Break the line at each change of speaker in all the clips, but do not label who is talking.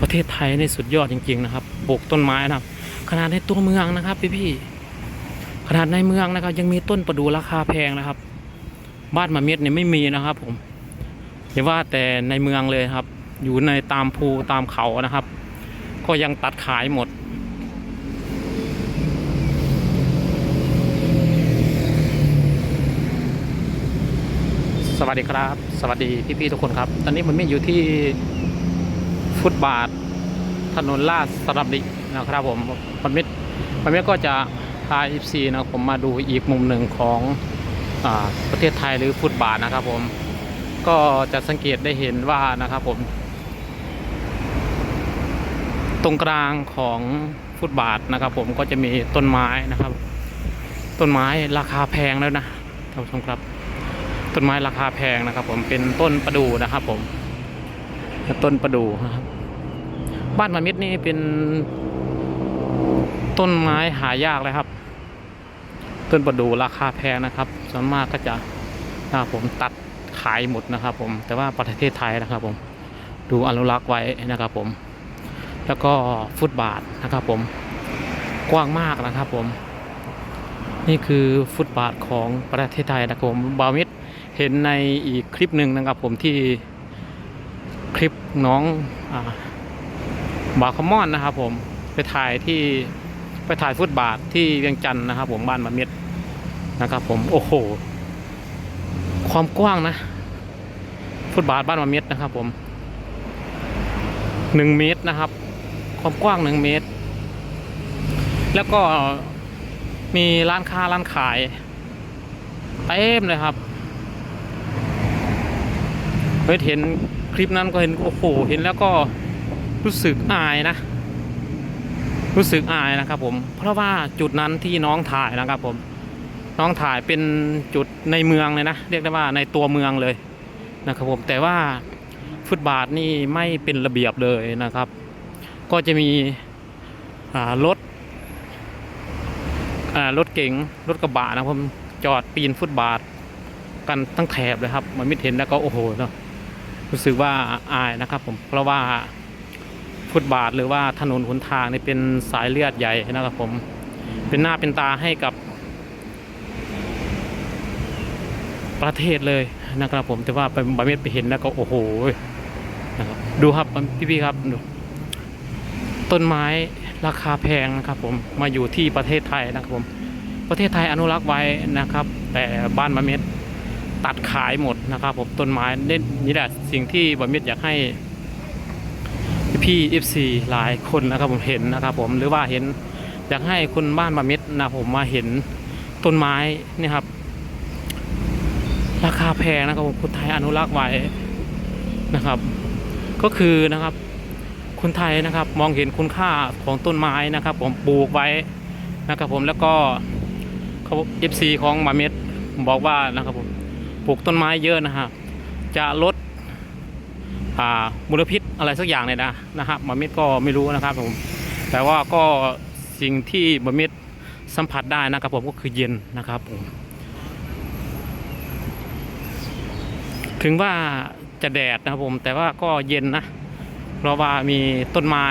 ประเทศไทยในสุดยอดจริง ๆ นะครับปลูกต้นไม้นะครับ ขนาดในตัวเมืองนะครับ พี่พี่ๆขนาดในเมืองนะครับ ยังมีต้นประดูราคาแพงนะครับ บ้านมะเม็ดเนี่ยไม่มีนะครับผมอย่าว่าแต่ในเมืองเลยครับ อยู่ในตามภูตามเขานะครับ ก็ยังตัดขายหมดสวัสดีครับ สวัสดีพี่ๆทุกคนครับ ตอนนี้มันไม่อยู่ที่ ฟุตบาท ถนนลาดสลับดินะครับผมมันไม่มันไม่ก็จะพา FC นะผมมาดูอีกมุมหนึ่งของอประเทศไทยหรือฟุตบาทนะครับผมก็จะสังเกตได้เห็นว่านะครับผม ตรงกลางของฟุตบาทนะครับ ผมก็จะมีต้นไม้นะครับ ต้นไม้ราคาแพงแล้วนะท่านผู้ชมครับ ต้นไม้ราคาแพงนะครับ ผมเป็นต้นประดู่นะครับผม ต้นประดู่ครับ บ้านมามิดนี่เป็นต้นไม้หายากเลยครับ ต้นประดู่ราคาแพงนะครับ ส่วนมากก็จะนะครับผมตัดขายหมดนะครับ ผม แต่ว่าประเทศไทยนะครับ ผม ดูอนุรักษ์ไว้นะครับ ผม แล้วก็ฟุตบาทนะครับ ผม กว้างมากนะครับ ผม นี่คือฟุตบาทของประเทศไทยนะครับผมบามิดเห็นในอีกคลิปหนึ่งนะครับ ผมที่ คลิปน้องอบาคอมอนนะครับ ผมไปถ่ายที่ไปถ่ายฟุตบาทที่เวียงจันทร์นะครับ ผมบ้านมะเม็ดนะครับ ผมโอ้โห ความกว้างนะ ฟุตบาทบ้านมะเม็ดนะครับ ผมหนึ่งเมตรนะครับ ความกว้างหนึ่งเมตร แล้วก็มีร้านค้าร้านขายเต็มเลยครับเฮ้ยเห็น คลิปนั้นก็เห็นโอ้โหเห็นแล้วก็รู้สึกอายนะ รู้สึกอายนะครับผมเพราะว่าจุดนั้นที่น้องถ่ายนะครับผมน้องถ่ายเป็นจุดในเมืองเลยนะ เรียกได้ว่าในตัวเมืองเลยนะครับผมแต่ว่าฟุตบาทนี่ไม่เป็นระเบียบเลยนะครับ ก็จะมีรถรถเก๋งรถกระบะนะครับผมจอดปีนฟุตบาทกันทั้งแถบเลยครับ มันไม่เห็นแล้วก็โอ้โหเนาะ รู้สึกว่าอายนะครับผมเพราะว่าฟุตบาทหรือว่าถนนหนทางนี่เป็นสายเลือดใหญ่นะครับผมเป็นหน้าเป็นตาให้กับ ประเทศเลยนะครับผมแต่ว่าไปบาเม็ดไปเห็นแล้วก็โอ้โหนะครับดูครับพี่ๆครับดูต้นไม้ราคาแพงนะครับผมมาอยู่ที่ประเทศไทยนะครับผมประเทศไทยอนุรักษ์ไว้นะครับ แต่บ้านบะเม็ด ตัดขายหมดนะครับผมต้นไม้นี่นี่แหละสิ่งที่บะม็ดอยากให้พี่เอฟซีหลายคนนะครับผมเห็นนะครับผมหรือว่าเห็นอยากให้คนบ้านมาเม็ดนะผมมาเห็นต้นไม้นี่ครับ ราคาแพงนะครับผมคนไทยอนุรักษ์ไว้นะครับ ก็คือนะครับคนไทยนะครับมองเห็นคุณค่าของต้นไม้นะครับ ผมปลูกไว้นะครับผมแล้วก็เขาเอฟซีของมาเม็ดบอกว่านะครับผม ปลูกต้นไม้เยอะนะครับจะลดอ่ามลพิษอะไรสักอย่างเนี่ยนะนะครับบะมิดก็ไม่รู้นะครับผมแต่ว่าก็สิ่งที่บะมิดสัมผัสได้นะครับผมก็คือเย็นนะครับผมถึงว่าจะแดดนะครับผมแต่ว่าก็เย็นนะเพราะว่ามีต้นไม้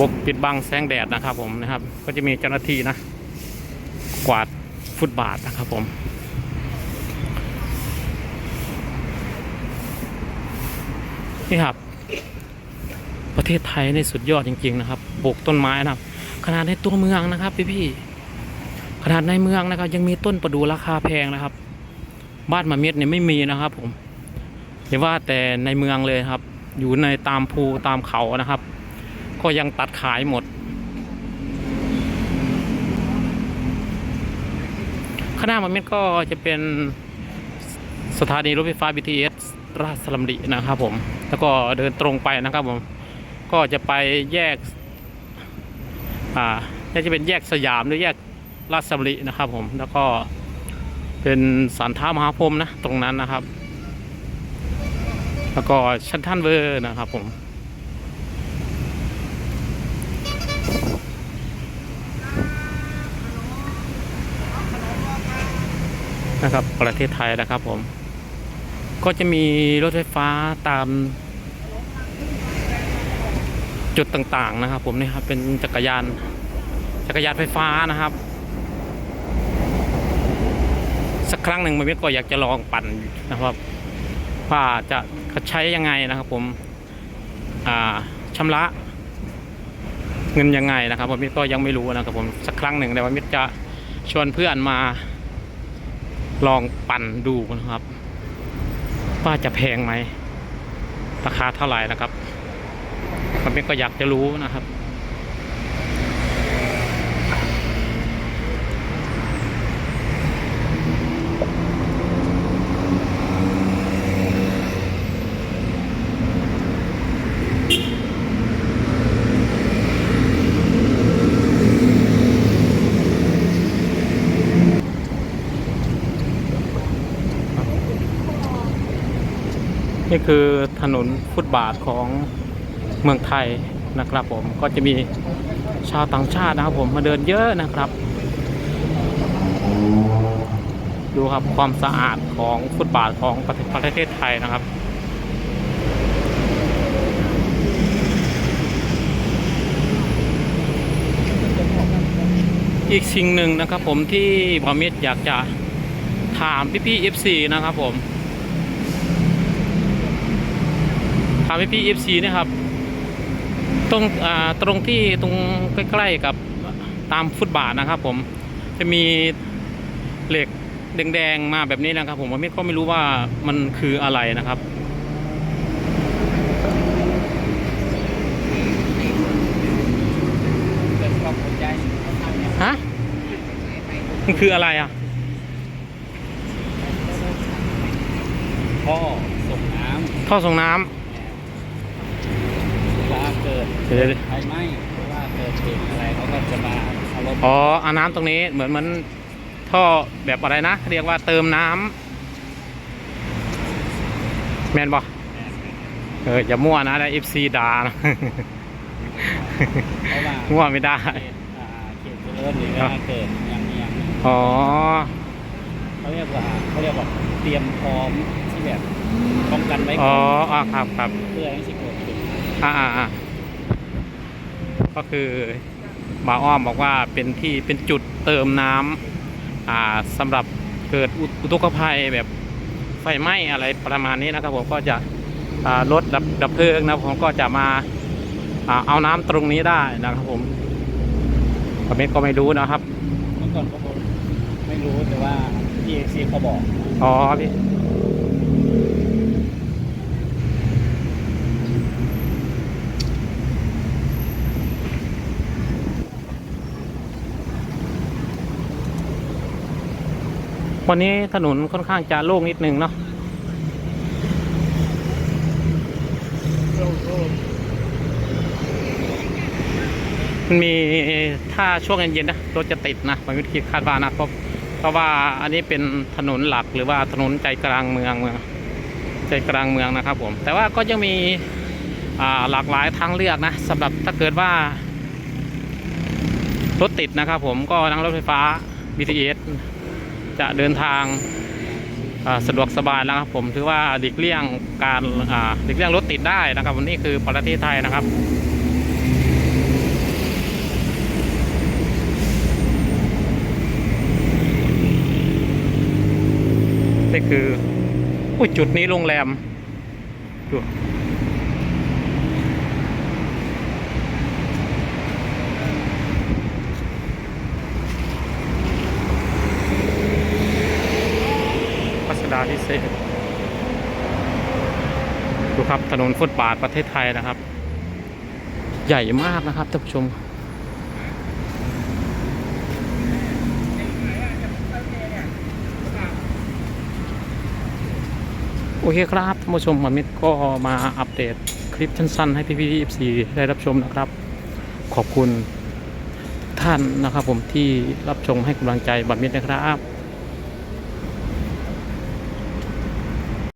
บกปิดบังแสงแดดนะครับผมนะครับ ก็จะมีเจ้าหน้าที่นะ กวาดฟุตบาทนะครับผมนี่ครับ ประเทศไทยในสุดยอดจริง ๆ นะครับปลูกต้นไม้นะครับ ขนาดในตัวเมืองนะครับพี่พี่ๆขนาดในเมืองนะครับ ยังมีต้นประดูราคาแพงนะครับ บ้านมะเม็ดเนี่ยไม่มีนะครับ ผมอย่าว่าแต่ในเมืองเลยครับ อยู่ในตามภูตามเขานะครับ ก็ยังตัดขายหมด ข้างหน้ามะเม็ดก็จะเป็นสถานีรถไฟฟ้า BTS ราชดำรินะครับผม แล้วก็เดินตรงไปนะครับผม ก็จะไปแยก อ่าน่าจะเป็นแยกสยามหรือแยกราชดำรินะครับผม แล้วก็เป็นสันท้ามหาพรมนะ ตรงนั้นนะครับ แล้วก็ชั้นท่านเวอร์นะครับผม นะครับ ประเทศไทยนะครับผม ก็จะมีรถไฟฟ้าตาม จุดต่างๆนะครับ ผมนี่ครับเป็นจักรยาน จักรยานไฟฟ้านะครับ สักครั้งหนึ่งมันก็อยากจะลองปั่นนะครับว่าจะใช้ยังไงนะครับ ผมอ่าชำระเงินยังไงนะครับผมก็ยังไม่รู้นะครับผมสักครั้งหนึ่งแต่ว่ามิตรจะชวนเพื่อนมา ลองปั่นดูนะครับ ว่าจะแพงไหมราคาเท่าไหร่นะครับผมเองก็อยากจะรู้นะครับ นี่คือถนนฟุตบาทของเมืองไทยนะครับผมก็จะมีชาวต่างชาตินะครับผมมาเดินเยอะนะครับ ดูครับความสะอาดของฟุตบาทของประเทศประเทศไทยนะครับอีกสิ่งหนึ่งนะครับผมที่บอมิดอยากจะถามพี่ๆ FC นะครับผม ถามพี่พี่เอฟซีนะครับ ตรงอ่าตรงที่ตรงใกล้ๆกับตามฟุตบาทนะครับ ผมจะมีเหล็กแดงๆมาแบบนี้นะครับ ผมไม่ก็ไม่รู้ว่ามันคืออะไรนะครับ
เกิดความสนใจทำเนี่ย
ฮะมันคืออะไรอะ
ท่อส่งน้
ท่อส่งน้ำำ
เวลาเกิด
เดี๋ยว
ไฟไหม้หรือว่าเกิดเหตุอะไรเขาก็จะมาเอารถ
อ๋อเอาน้ำตรงนี้เหมือนมันท่อแบบอะไรนะ เรียกว่าเติมน้ำแมนบอเอออย่ามั่วนะได้เอฟซีด่านะ
เพราะว่า
มั่วไม่ได้
เขตอ่าเขตเจริญหรือว่าเกิดอย่างอย่าง
อ๋อ
เขาเรียกว่าเขาเรียกว่าเตรียมพร้อมที่แบบป้องกันไว้
อ๋
ก่
อ
อน
อ่าครับครับ
เพื่อให้สิเกิดขึ้น
อ่าอ่าอ่า ก็คือบ่าอ้อมบอกว่าเป็นที่เป็นจุดเติมน้ำอ่าสำหรับเกิดอุอุทกภัยแบบไฟไหม้อะไรประมาณนี้นะครับผมก็จะอ่ารถดับดับเพลิงนะผมก็จะมาอ่าเอาน้ำตรงนี้ได้นะครับผมคอมเมนต์ก็ไม่รู้นะครับ
เมื่อก่อนก็ผมไม่รู้แต่ว่า EXC เขาบอก
อ๋อพี่ วันนี้ถนนค่อนข้างจะโล่งนิดนึงเนาะมันมีถ้าช่วงเย็นๆนะรถจะติดนะผมคิดคาดว่านะเพราะเพราะว่าอันนี้เป็นถนนหลักหรือว่าถนนใจกลางเมืองเมืองใจกลางเมืองนะครับผม แต่ว่าก็ยังมีหลากหลายทางเลือกนะสำหรับถ้าเกิดว่ารถติดนะครับผมก็นั่งรถไฟฟ้า BTS จะเดินทางสะดวกสบายนะครับ ผมถือว่าหลีกเลี่ยงการอ่าหลีกเลี่ยงรถติดได้นะครับ วันนี้คือประเทศไทยนะครับนี่คืออจุดนี้โรงแรมดูพัสดา พิเศษ ดูครับถนนฟุตบาทประเทศไทยนะครับ ใหญ่มากนะครับท่านผู้ชมโอเคครับท่านผู้ชมมามิดก็มาอัปเดตคลิปสั้นๆ ให้พี่ๆ FC ได้รับชมนะครับ ขอบคุณท่านนะครับผมที่รับชมให้กำลังใจบัตรมิดนะครับ